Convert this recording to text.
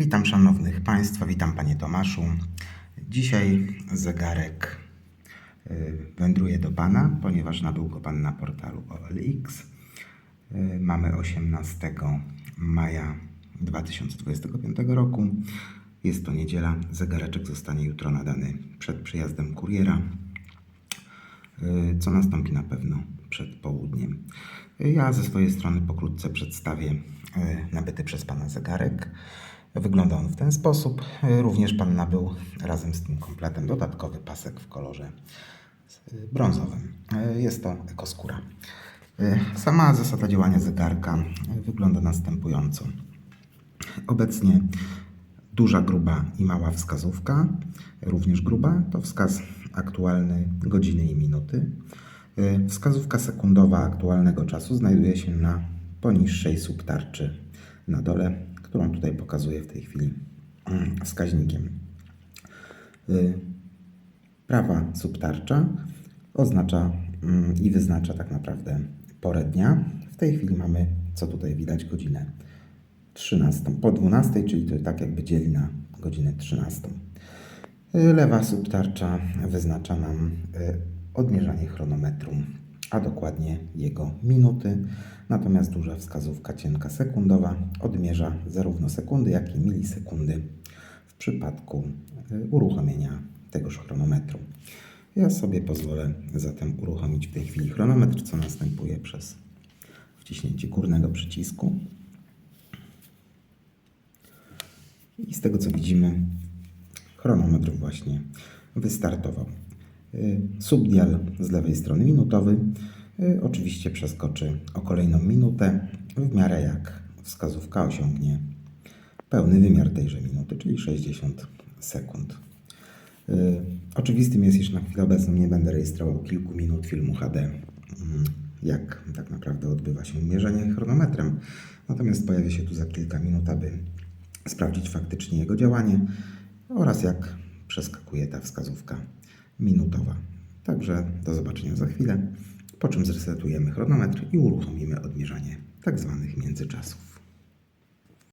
Witam szanownych Państwa, witam Panie Tomaszu. Dzisiaj zegarek y, wędruje do Pana, ponieważ nabył go Pan na portalu OLX. Y, Mamy 18 maja 2025 roku. Jest to niedziela. Zegareczek zostanie jutro nadany przed przyjazdem kuriera y, co nastąpi na pewno przed południem. Ja ze swojej strony pokrótce przedstawię y, nabyty przez Pana zegarek. Wygląda on w ten sposób. Y, Również Pan nabył razem z tym kompletem dodatkowy pasek w kolorze y, brązowym. Jest to ekoskóra. Sama zasada działania zegarka wygląda następująco. Obecnie duża, gruba i mała wskazówka, również gruba, to wskaz aktualny godziny i minuty. Y, Wskazówka sekundowa aktualnego czasu znajduje się na poniższej subtarczy na dole, którą tutaj pokazuję w tej chwili mm, wskaźnikiem. Y, Prawa subtarcza oznacza mm, i wyznacza tak naprawdę porę dnia. W tej chwili mamy, co tutaj widać, godzinę 13, po 12, czyli to tak jakby dzieli na godzinę 13. Y, Lewa subtarcza wyznacza nam odmierzanie chronometru, a dokładnie jego minuty. Natomiast duża wskazówka cienka sekundowa odmierza zarówno sekundy, jak i milisekundy w przypadku y, uruchomienia tegoż chronometru. Ja sobie pozwolę zatem uruchomić w tej chwili chronometr, co następuje przez wciśnięcie górnego przycisku. I z tego co widzimy, chronometr właśnie wystartował. Y, Subdial z lewej strony minutowy y, oczywiście przeskoczy o kolejną minutę, w miarę jak wskazówka osiągnie pełny wymiar tejże minuty, czyli 60 sekund. Y, Oczywistym jest, iż na chwilę obecną nie będę rejestrował kilku minut filmu HD, mm, jak tak naprawdę odbywa się mierzenie chronometrem. Natomiast pojawię się tu za kilka minut, aby sprawdzić faktycznie jego działanie oraz jak przeskakuje ta wskazówka minutowa. Także do zobaczenia za chwilę, po czym zresetujemy chronometr i uruchomimy odmierzanie tak zwanych międzyczasów.